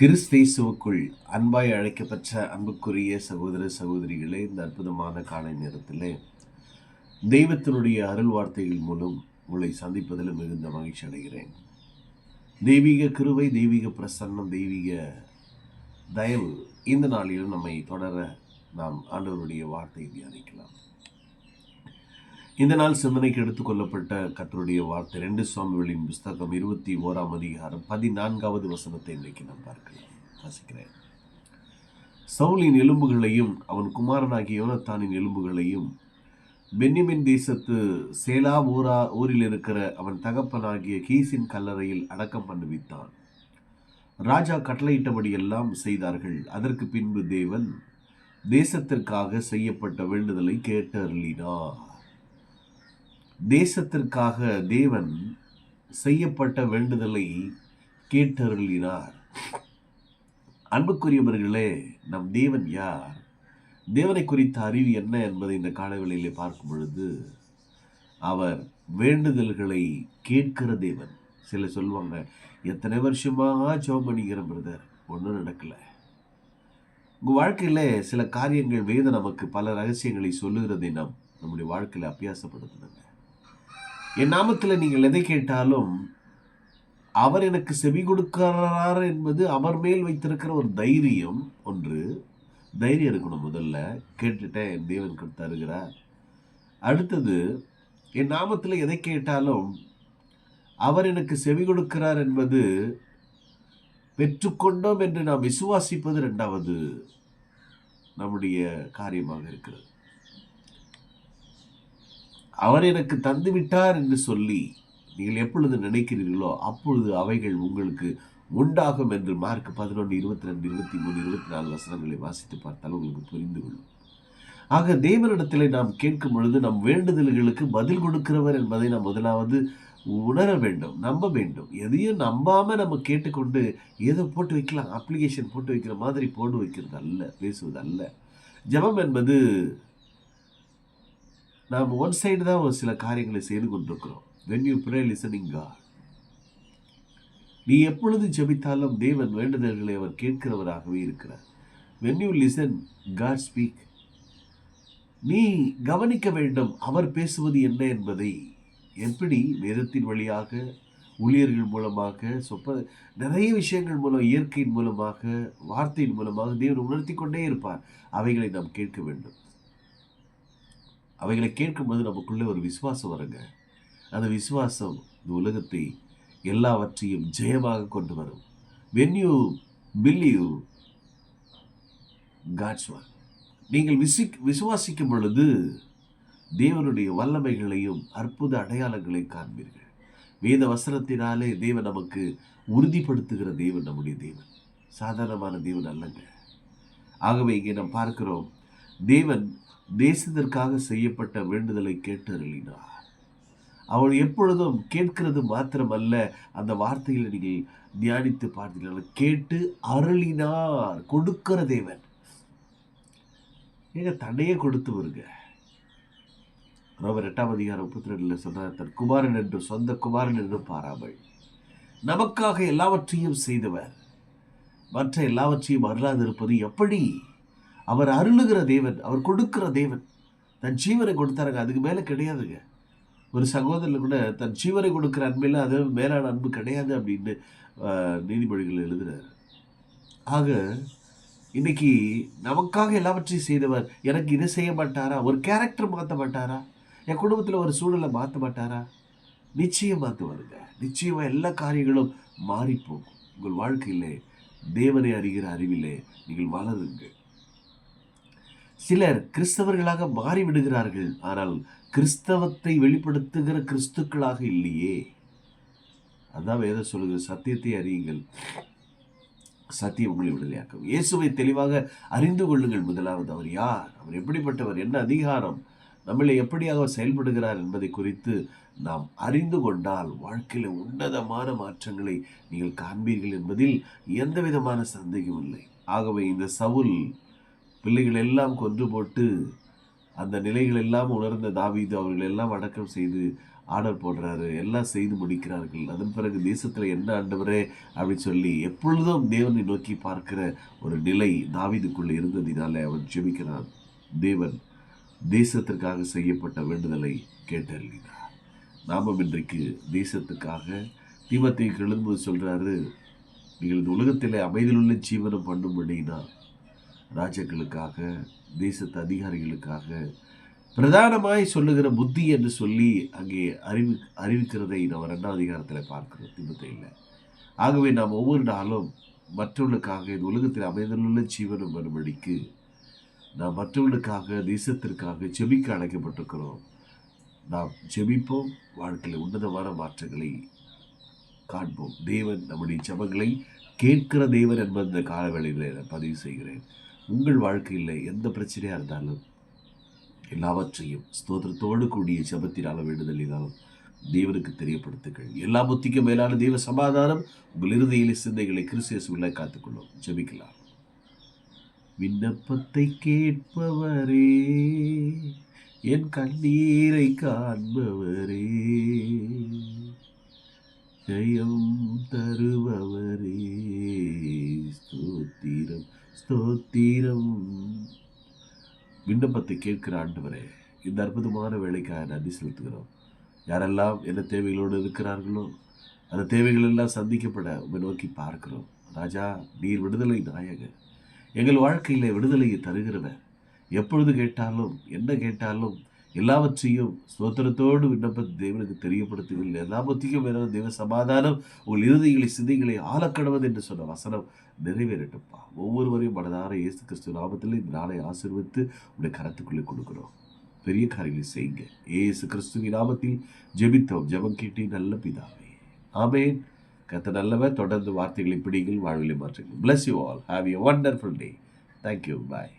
கிறிஸ்தேசுவுக்குள் அன்பாய் அழைக்கப்பட்ட அன்புக்குரிய சகோதர சகோதரிகளே இந்த அற்புதமான காலை நேரத்திலே தெய்வத்தினுடைய அருள் வார்த்தைகள் மூலம் உங்களை சந்திப்பதில் மிகுந்த மகிழ்ச்சி அடைகிறேன். தெய்வீக கிருவை தெய்வீக பிரசன்னம் தெய்வீக தயவு இந்த நாளிலும் நம்மை தொடர நாம் ஆண்டவருடைய வார்த்தையை தியானிக்கலாம். இந்த நாள் சிந்தனைக்கு எடுத்துக்கொள்ளப்பட்ட கத்தருடைய வார்த்தை ரெண்டு சுவாமிகளின் புஸ்தகம் இருபத்தி ஓராம் அதிகாரம் பதினான்காவது வசனத்தை இன்றைக்கு நாம் பார்க்கலாம். வாசிக்கிறேன். சவுலின் எலும்புகளையும் அவன் குமாரனாகிய யோனத்தானின் எலும்புகளையும் பென்னிமின் தேசத்து சேலா ஊரா ஊரில் இருக்கிற அவன் தகப்பனாகிய கீசின் கல்லறையில் அடக்கம் பண்ணுவித்தான். ராஜா கட்டளையிட்டபடி எல்லாம் செய்தார்கள். அதற்கு பின்பு தேவன் தேசத்திற்காக செய்யப்பட்ட வேண்டுதலை கேட்டு அருளினார் தேசத்திற்காக தேவன் செய்யப்பட்ட வேண்டுதலை கேட்டருளினார். அன்புக்குரியவர்களே நம் தேவன் யார்? தேவனை குறித்த அறிவு என்ன என்பதை இந்த காலவெளியிலே பார்க்கும் பொழுது அவர் வேண்டுதல்களை கேட்கிற தேவன். சில சொல்லுவாங்க எத்தனை வருஷமாக ஜோம் பண்ணிக்கிற பிரதர்? ஒன்றும் நடக்கலை. உங்கள் வாழ்க்கையில் சில காரியங்கள் வேத நமக்கு பல ரகசியங்களை சொல்லுகிறதை நாம் நம்முடைய வாழ்க்கையில் அபியாசப்படுத்தணுங்க என் நாமத்தில் நீங்கள் எதை கேட்டாலும் அவர் எனக்கு செவி கொடுக்கிறார் என்பது அவர் மேல் வைத்திருக்கிற ஒரு தைரியம் ஒன்று. தைரியம் இருக்கணும் முதல்ல. கேட்டுட்டேன் என் தேவன் தருகிறார். அடுத்தது என் நாமத்தில் எதை கேட்டாலும் அவர் எனக்கு செவி கொடுக்கிறார் என்பது பெற்றுக்கொண்டோம் என்று நாம் விசுவாசிப்பது ரெண்டாவது நம்முடைய காரியமாக இருக்கிறது. அவர் எனக்கு தந்து விட்டார் என்று சொல்லி நீங்கள் எப்பொழுது நினைக்கிறீர்களோ அப்பொழுது அவைகள் உங்களுக்கு உண்டாகும் என்று மார்க் பதினொன்று இருபத்தி ரெண்டு இருபத்தி மூணு இருபத்தி நாலு வசனங்களை வாசித்து பார்த்தால் உங்களுக்கு புரிந்து கொள்ளும் ஆக தேவனிடத்தில் நாம் கேட்கும் பொழுது நம் வேண்டுதல்களுக்கு பதில் கொடுக்கிறவர் என்பதை நாம் முதலாவது உணர வேண்டும் நம்ப வேண்டும். எதையும் நம்பாமல் நம்ம கேட்டுக்கொண்டு ஏதோ போட்டு வைக்கலாம் அப்ளிகேஷன் போட்டு வைக்கிற மாதிரி போட்டு வைக்கிறது அல்ல பேசுவது அல்ல. ஜபம் என்பது நாம் ஒன் சைடு தான் ஒரு சில காரியங்களை செய்து கொண்டிருக்கிறோம். When you pray listening God நீ எப்பொழுது ஜெபித்தாலும் தேவன் வேண்டுதல்களை அவர் கேட்கிறவராகவே இருக்கிறார். When you listen God speak நீ கவனிக்க வேண்டும் அவர் பேசுவது என்ன என்பதை. எப்படி? வேதத்தின் வழியாக ஊழியர்கள் மூலமாக சொப்ப நிறைய விஷயங்கள் மூலம் இயற்கையின் மூலமாக வார்த்தையின் மூலமாக தேவன் உணர்த்தி கொண்டே இருப்பார். அவைகளை நாம் கேட்க வேண்டும். அவைகளை கேட்கும்போது நமக்குள்ளே ஒரு விசுவாசம் வருங்க. அந்த விசுவாசம் இந்த உலகத்தை எல்லாவற்றையும் ஜெயமாக கொண்டு வரும். When you believe God's one நீங்கள் விசி விசுவாசிக்கும் பொழுது தேவனுடைய வல்லமைகளையும் அற்புத அடையாளங்களை காண்பீர்கள். வேத வசனத்தினாலே தேவன் நமக்கு உறுதிப்படுத்துகிற தேவன் நம்முடைய தேவன். சாதாரணமான தேவன் அல்லங்க. ஆகவே இங்கே நாம் பார்க்கிறோம் தேவன் நேசத்திற்காக செய்யப்பட்ட வேண்டுதலை கேட்டருளினார். அவள் எப்பொழுதும் கேட்கிறது மாத்திரமல்ல அந்த வார்த்தையில் நீங்கள் தியானித்து பார்த்தீர்கள் கேட்டு அருளினார் கொடுக்கிற தேவன். ஏங்க தன்னையே கொடுத்து வருங்க ரோமர் எட்டாம் அதிகாரம் முப்பத்தி ரெண்டில் சொன்னார் தன் குமாரன் என்று சொந்த குமாரன் என்று பாராமல் நமக்காக எல்லாவற்றையும் செய்தவர். மற்ற எல்லாவற்றையும் அருளாது இருப்பது எப்படி? அவர் அருளுகிற தேவன் அவர் கொடுக்கிற தேவன். தன் ஜீவனை கொடுத்தாருங்க அதுக்கு மேலே கிடையாதுங்க. ஒரு சகோதரன் கூட தன் ஜீவனை கொடுக்குற அன்பில் அது மேலான அன்பு கிடையாது அப்படின்னு நீதிமொழிகள் எழுதுகிறார் ஆக இன்னைக்கு நமக்காக எல்லாவற்றையும் செய்தவர் எனக்கு இதை செய்ய மாட்டாரா? ஒரு கேரக்டர் மாற்ற மாட்டாரா? என் குடும்பத்தில் ஒரு சூழலை மாற்ற மாட்டாரா? நிச்சயம் மாற்றுவாருங்க நிச்சயமாக எல்லா காரியங்களும் மாறிப்போகும். உங்கள் வாழ்க்கையிலே தேவனை அறிகிற அறிவிலே நீங்கள் வளருங்கள் சிலர் கிறிஸ்தவர்களாக மாறிவிடுகிறார்கள். ஆனால் கிறிஸ்தவத்தை வெளிப்படுத்துகிற கிறிஸ்துக்களாக இல்லையே. அதான் வேத சொல்லுகிற சத்தியத்தை அறியுங்கள். சத்தியம் உங்களை விடுதலையாக்கும் இயேசுவை தெளிவாக அறிந்து கொள்ளுங்கள். முதலாவது அவர் யார்? அவர் எப்படிப்பட்டவர்? என்ன அதிகாரம்? நம்மளை எப்படியாக செயல்படுகிறார் என்பதை குறித்து நாம் அறிந்து கொண்டால் வாழ்க்கையில் உன்னதமான மாற்றங்களை நீங்கள் காண்பீர்கள் என்பதில் எந்த விதமான சந்தேகம் இல்லை. ஆகவே இந்த சவுல் பிள்ளைகள் எல்லாம் கொன்று போட்டு அந்த நிலைகள் எல்லாம் உணர்ந்த தாவீது அவர்கள் எல்லாம் அடக்கம் செய்து ஆர்டர் போடுறாரு. எல்லாம் செய்து முடிக்கிறார்கள். அதன் பிறகு தேசத்தில் என்ன ஆண்டவரே அப்படின்னு சொல்லி எப்பொழுதும் தேவனை நோக்கி பார்க்கிற ஒரு நிலை தாவீதுக்குள்ளே இருந்ததினாலே அவன் ஜெபிக்கிறான். தேவன் தேசத்திற்காக செய்யப்பட்ட வேண்டுதலை கேட்டறினார் நாமும் இன்றைக்கு தேசத்துக்காக தீமத்தை எழுதும்போது சொல்கிறாரு நீங்கள் இந்த உலகத்திலே அமைதியிலுள்ள ஜீவனம் பண்ணும்படினா ராஜாக்களுக்காக தேசத்து அதிகாரிகளுக்காக பிரதானமாய் சொல்லுகிற புத்தி என்று சொல்லி அங்கே அறிவி அறிவிக்கிறதை நம்ம ரெண்டாம் அதிகாரத்தில் பார்க்கிறோம். திமுத்தையில் ஆகவே நாம் ஒவ்வொரு நாளும் மற்றவர்களுக்காக இந்த உலகத்தில் அமைதலுள்ள ஜீவனம் வரும்படிக்கு நாம் மற்றவர்களுக்காக தேசத்திற்காக செபிக்க அழைக்கப்பட்டிருக்கிறோம். நாம் ஜெபிப்போம். வாழ்க்கையில் உன்னதமான மாற்றங்களை காண்போம். தேவன் நம்முடைய ஜெபங்களை கேட்கிற தேவன் என்பது இந்த காலவேளையில் நான் பதிவு செய்கிறேன். உங்கள் வாழ்க்கையில் எந்த பிரச்சனையாக இருந்தாலும் எல்லாவற்றையும் ஸ்தோத்திரத்தோடு கூடிய ஜபத்தினால வேண்டுதலினாலும் தேவனுக்கு தெரியப்படுத்துங்கள். எல்லா புத்திக்கும் மேலான தெய்வ சமாதானம் உங்கள் இருதயிலே சிந்தைகளை கிறிஸ்தியசுகளை காத்துக்கொள்ளும். ஜபிக்கலாம். விண்ணப்பத்தை கேட்பவரே என் கண்ணீரை காண்பவரே ஜெயம் தருபவரே ஸ்தோத்திரம். ஸ்தோத்திரம். விண்ணப்பத்தை கேட்கிற ஆண்டவரே இந்த அற்புதமான வேலைக்காக நன்றி செலுத்துகிறோம். யாரெல்லாம் என்ன தேவைகளோடு இருக்கிறார்களோ அந்த தேவைகள் எல்லாம் சந்திக்கப்பட உங்களை நோக்கி பார்க்கிறோம். ராஜா நீர் விடுதலை நாயகர். எங்கள் வாழ்க்கையில் விடுதலையை தருகிறவர். எப்பொழுது கேட்டாலும் என்ன கேட்டாலும் எல்லாவற்றையும் ஸ்தோத்திரத்தோடு விண்ணப்பத்தை தேவனுக்கு தெரியப்படுத்துவதில்லை. எல்லாவற்றையும் வேற தேவ சமாதானம் உங்கள் இறுதிகளை சிந்தைகளை ஆளக்கடவது என்று சொன்ன வசனம் நிறைவேறட்டும்ப்பா. ஒவ்வொருவரையும் மனதார இயேசு கிறிஸ்து நாமத்தில் இந்த நாளை ஆசீர்வித்து உடைய கரத்துக்குள்ளே கொடுக்குறோம். பெரிய காரியங்களை செய்யுங்க. ஏசு கிறிஸ்துவின் நாமத்தில் ஜெபித்தோம். ஜெபம் கேட்டி நல்ல பிதாவே. ஆமேன். கத்த நல்லவர் தொடர்ந்து வார்த்தைகளை பிடிங்கள் வாழ்விலை மாற்றுங்கள். Bless you all have a wonderful day thank you bye